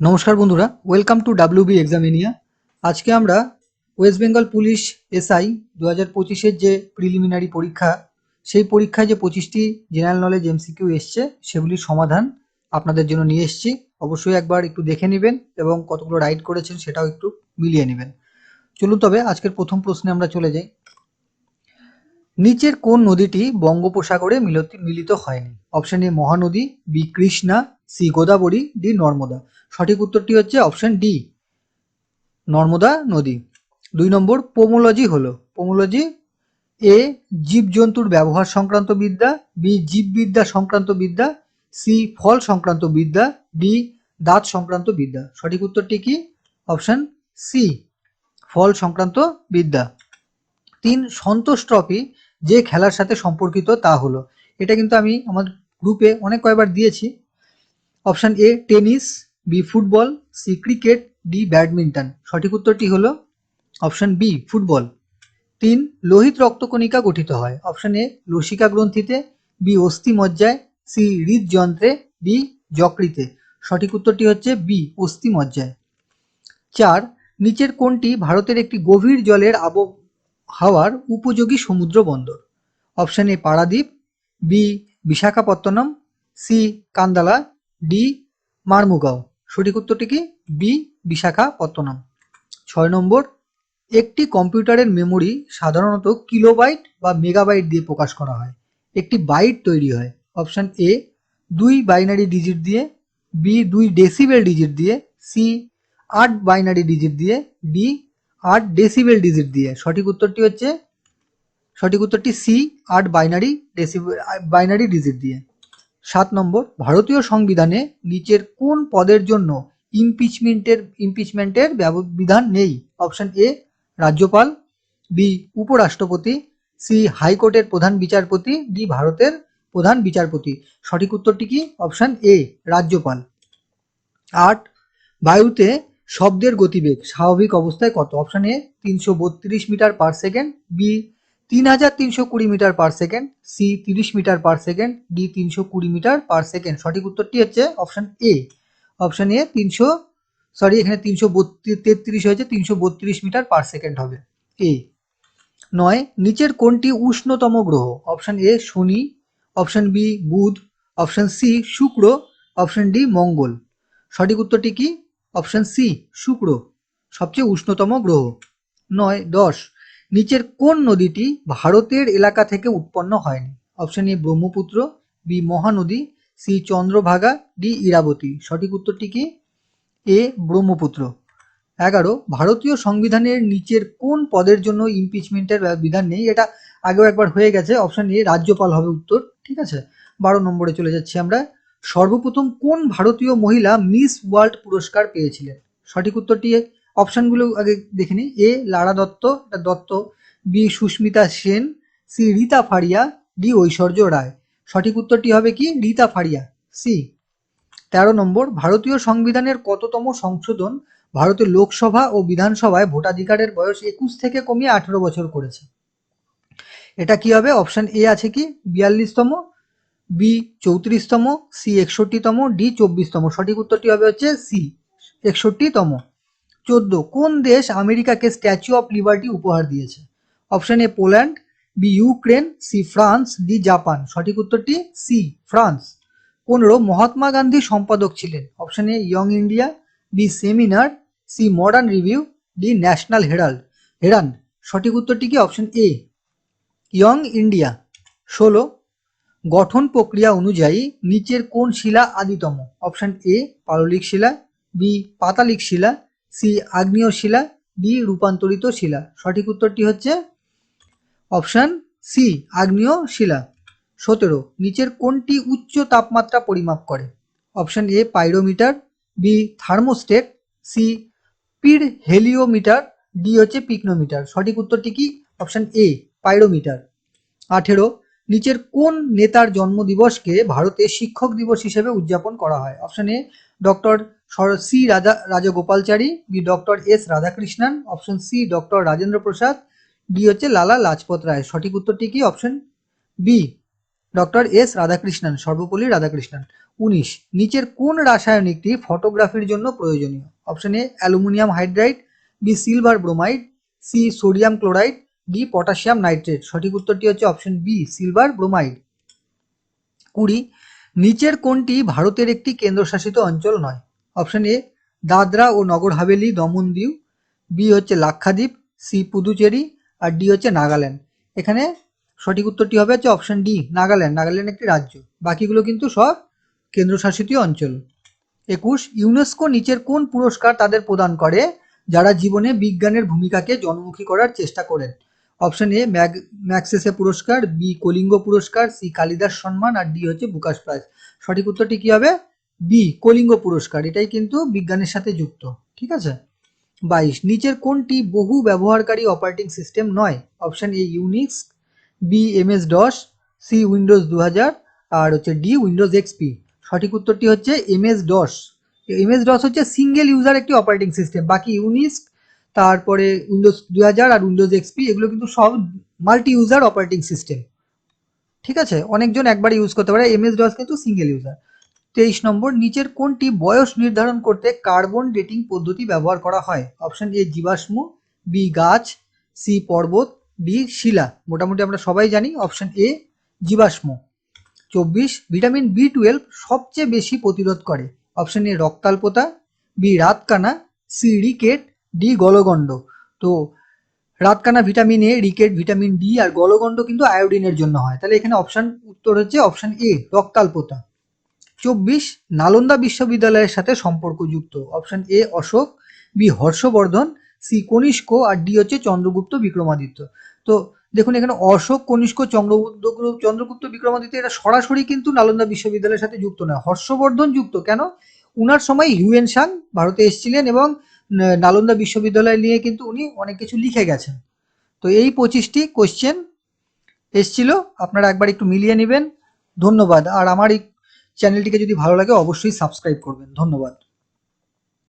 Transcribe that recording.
নমস্কার বন্ধুরা welcome two WB এক্সামিনিয়া আজকে আমরা ওয়েস্ট বেঙ্গল পুলিশ এসআই দু হাজার পঁচিশের যে প্রিলিমিনারি পরীক্ষা, সেই পরীক্ষায় যে পঁচিশটি জেনারেল নলেজ এমসিকিউ এসছে সেগুলির সমাধান আপনাদের জন্য নিয়ে এসেছি। অবশ্যই একবার একটু দেখে নেবেন এবং কতগুলো রাইড করেছেন সেটাও একটু মিলিয়ে নেবেন। চলুন তবে আজকের প্রথম প্রশ্নে আমরা চলে যাই। নিচের কোন নদীটি বঙ্গোপসাগরে মিলত, মিলিত হয়নি? Option A Mahanadi B Krishna C Godavari D Narmada. সঠিক উত্তরটি হচ্ছে অপশন ডি নর্মদা নদী। দুই নম্বর পোমোলজি হলো। পোমোলজি এ জীবজন্তুর ব্যবহার সংক্রান্ত বিদ্যা বি জীববিদ্যা সংক্রান্ত বিদ্যা সি ফল সংক্রান্ত বিদ্যা ডি দাঁত সংক্রান্ত বিদ্যা। সঠিক উত্তরটি কি? অপশন সি ফল সংক্রান্ত বিদ্যা। তিন, সন্তোষ ট্রফি যে খেলার সাথে সম্পর্কিত তা হলো। এটা কিন্তু আমি আমার গ্রুপে অনেক কয়েকবার দিয়েছি। Option A, tennis, B, football, C, cricket, D, badminton. সঠিক উত্তরটি হল অপশান বি, ফুটবল। তিন, লোহিত রক্তকণিকা গঠিত হয়। অপশন এ, লসিকা গ্রন্থিতে, বি অস্থি মজ্জায় সি, হৃদযন্ত্রে, ডি, যকৃতে। সঠিক উত্তরটি হচ্ছে বি অস্থি মজ্জায় চার, নিচের কোনটি ভারতের একটি গভীর জলের আবহাওয়ার উপযোগী সমুদ্র বন্দর। Option A, Paradip, B, Visakhapatnam, C, Kandla D Marmagao. সঠিক উত্তরটি কি? বি বিশাখাপত্তনম। ছয় নম্বর, একটি কম্পিউটারের মেমোরি সাধারণত কিলোবাইট বা মেগাবাইট দিয়ে প্রকাশ করা হয়। একটি বাইট তৈরি হয়। অপশন এ, দুই বাইনারি ডিজিট দিয়ে, বি দুই ডেসিবেল ডিজিট দিয়ে, সি আট বাইনারি ডিজিট দিয়ে, ডি আট ডেসিবেল ডিজিট দিয়ে। সঠিক উত্তরটি হচ্ছে, সঠিক উত্তরটি সি আট বাইনারি ডেসিবেল, বাইনারি ডিজিট দিয়ে। সাত নম্বর, ভারতীয় সংবিধানে নিচের কোন পদের জন্য ইমপিচমেন্টের ইমপিচমেন্টের বিধান নেই? অপশন এ রাজ্যপাল। বি উপরাষ্ট্রপতি। সি হাইকোর্টের প্রধান বিচারপতি। ডি ভারতের প্রধান বিচারপতি। সঠিক উত্তরটি কি? অপশন এ রাজ্যপাল। আট, বায়ুতে শব্দের গতিবেগ স্বাভাবিক অবস্থায় কত? অপশন এ তিনশো বত্রিশ মিটার পার সেকেন্ড বি তিন হাজার তিনশো কুড়ি মিটার পার সেকেন্ড সি তিরিশ মিটার পার সেকেন্ড ডি তিনশো কুড়ি মিটার পার সেকেন্ড সঠিক উত্তরটি হচ্ছে অপশন এ অপশন এ তিনশো সরি এখানে তিনশো তেত্রিশ হয়েছে, তিনশো বত্রিশ মিটার পার সেকেন্ড হবে। এ নয়, নিচের কোনটি উষ্ণতম গ্রহ? অপশন এ শনি অপশন বি বুধ অপশন সি শুক্র অপশন ডি মঙ্গল। সঠিক উত্তরটি কি? অপশন সি শুক্র, সবচেয়ে উষ্ণতম গ্রহ। নয়, দশ নিচের কোন নদীটি ভারতের এলাকা থেকে উৎপন্ন হয়নি? Option A Brahmaputra B Mahanadi C Chandrabhaga D Irrawaddy. সঠিক উত্তরটি কি? এ ব্রহ্মপুত্র। এগারো, ভারতীয় সংবিধানের নিচের কোন পদের জন্য ইমপিচমেন্টের বিধান নেই? এটা আগেও একবার হয়ে গেছে। অপশন এ রাজ্যপাল হবে উত্তর। ঠিক আছে? বারো নম্বরে চলে যাচ্ছি আমরা। সর্বপ্রথম কোন ভারতীয় মহিলা মিস ওয়ার্ল্ড পুরস্কার পেয়েছিলেন? সঠিক উত্তরটি অপশনগুলো আগে দেখে নিই। A, Lara Dutta Dutta, B, Sushmita Sen, C, Reita Faria D, Aishwarya Rai. সঠিক উত্তরটি হবে কি? রীতা ফারিয়া সি। তেরো নম্বর, ভারতীয় সংবিধানের কততম সংশোধন ভারতের লোকসভা ও বিধানসভায় ভোটাধিকারের বয়স একুশ থেকে কমিয়ে আঠেরো বছর করেছে। এটা কি হবে? অপশন এ আছে কি? বিয়াল্লিশতম, বি, চৌত্রিশতম, সি, একষট্টিতম, ডি, চব্বিশতম। সঠিক উত্তরটি হবে হচ্ছে সি, একষট্টিতম। চোদ্দ, কোন দেশ আমেরিকাকে স্ট্যাচু অফ লিবার্টি উপহার দিয়েছে? Option A Poland B Ukraine C France D Japan সঠিক উত্তরটি সি ফ্রান্স পনেরো, মহাত্মা গান্ধী সম্পাদক ছিলেন। Option A Young India B seminar C Modern Review D National Herald Herald সঠিক উত্তরটি কি? অপশন এ ইয়ং ইন্ডিয়া ষোলো, গঠন প্রক্রিয়া অনুযায়ী নিচের কোন শিলা আদিতম? অপশন এ পাললিক শিলা বি পাতালিক শিলা সি আগ্নেয় শিলা, ডি রূপান্তরিত শিলা। সঠিক উত্তরটি হচ্ছে অপশন সি আগ্নেয় শিলা। সতেরো, নিচের কোনটি উচ্চ তাপমাত্রা পরিমাপ করে? Option A pyrometer, B thermostat, C পির হেলিওমিটার, ডি হচ্ছে পিকনোমিটার। সঠিক উত্তরটি কি? Option A pyrometer. আঠেরো, নিচের কোন নেতার জন্মদিবসকে ভারতে শিক্ষক দিবস হিসেবে উদযাপন করা হয়? Option A doctor C Raja, Rajagopalachari, B doctor S Radhakrishnan, option C doctor Rajendra Prasad, D হচ্ছে লালা লাজপত রায়। সঠিক উত্তরটি কি? Option B, doctor S Radhakrishnan Sarvepalli Radhakrishnan. উনিশ, নিচের কোন রাসায়নিকটি ফটোগ্রাফির জন্য প্রয়োজনীয়? Option A, aluminium hydride, B silver bromide, C sodium chloride, D potassium nitrate. সঠিক উত্তরটি হচ্ছে অপশন বি, সিলভার ব্রোমাইড। কুড়ি, নিচের কোনটি ভারতের একটি কেন্দ্রশাসিত অঞ্চল নয়? অপশন এ, দাদরা ও নগর হাভেলি, দমন দিউ বি হচ্ছে লাক্ষাদ্বীপ সি পুদুচেরি, আর ডি হচ্ছে নাগাল্যান্ড। এখানে সঠিক উত্তরটি হবে হচ্ছে অপশন ডি, নাগাল্যান্ড। নাগাল্যান্ড একটি রাজ্য। বাকিগুলো কিন্তু সব কেন্দ্রশাসিত অঞ্চল। একুশ, ইউনেস্কো নিচের কোন পুরস্কার তাদের প্রদান করে, যারা জীবনে বিজ্ঞানের ভূমিকাকে জনমুখী করার চেষ্টা করেন? অপশন এ, ম্যাগ ম্যাক্সেসে পুরস্কার বি কলিঙ্গ পুরস্কার সি কালিদাস সম্মান আর ডি হচ্ছে বুকাশ প্রাইজ। সঠিক উত্তরটি কি হবে? বি, কলিঙ্গ পুরস্কার, এটাই কিন্তু বিজ্ঞানের সাথে যুক্ত, ঠিক আছে? বাইশ, নিচের কোনটি বহু ব্যবহারকারী অপারেটিং সিস্টেম নয়? Option A Unix B MS DOS C Windows দু হাজার আর হচ্ছে ডি উইন্ডোজ এক্সপি সঠিক উত্তরটি হচ্ছে এমএস ডস এমএস ডস হচ্ছে সিঙ্গেল ইউজার একটি অপারেটিং সিস্টেম বাকি ইউনিক্স তারপরে উইন্ডোজ দু হাজার আর উইন্ডোজ এক্সপি এগুলো কিন্তু সব মাল্টি ইউজার অপারেটিং সিস্টেম ঠিক আছে? অনেকজন একবার ইউজ করতে পারে। এমএস ডস কিন্তু সিঙ্গেল ইউজার তেইশ নম্বর, নিচের কোনটি বয়স নির্ধারণ করতে কার্বন ডেটিং পদ্ধতি ব্যবহার করা হয়? অপশন এ, জীবাশ্ম, বি, গাছ, সি, পর্বত, ডি, শিলা। মোটামুটি আমরা সবাই জানি। অপশন এ, জীবাশ্ম। চব্বিশ, ভিটামিন বি টুয়েলভ সবচেয়ে বেশি প্রতিরোধ করে। অপশন এ, রক্তাল্পতা, বি, রাতকানা, সি, রিকেট, ডি, গলগণ্ড। তো, রাতকানা vitamin A, rickets, vitamin D আর গলগণ্ড কিন্তু আয়োডিনের জন্য হয়। তাহলে এখানে অপশন, উত্তর হচ্ছে অপশন এ, রক্তাল্পতা। চব্বিশ নালন্দা বিশ্ববিদ্যালয়ের সাথে সম্পর্কযুক্ত। Option A, Ashoka B, Harshavardhana, C, Kanishka R D হচ্ছে চন্দ্রগুপ্ত বিক্রমাদিত্য। তো দেখুন, এখানে অশোক, কনিষ্ক, চন্দ্রগুপ্ত চন্দ্রগুপ্ত বিক্রমাদিত্য এটা সরাসরি কিন্তু নালন্দা বিশ্ববিদ্যালয়ের সাথে যুক্ত নয়। হর্ষবর্ধন যুক্ত কেন? উনার সময় হিউয়েন সাং ভারতে এসেছিলেন এবং নালন্দা বিশ্ববিদ্যালয় নিয়ে কিন্তু উনি অনেক কিছু লিখে গেছেন। তো এই পঁচিশটি কোশ্চেন এসছিল। আপনারা একবার একটু মিলিয়ে নেবেন। ধন্যবাদ। আর আমার চ্যানেলটিকে যদি ভালো লাগে অবশ্যই সাবস্ক্রাইব করবেন। ধন্যবাদ।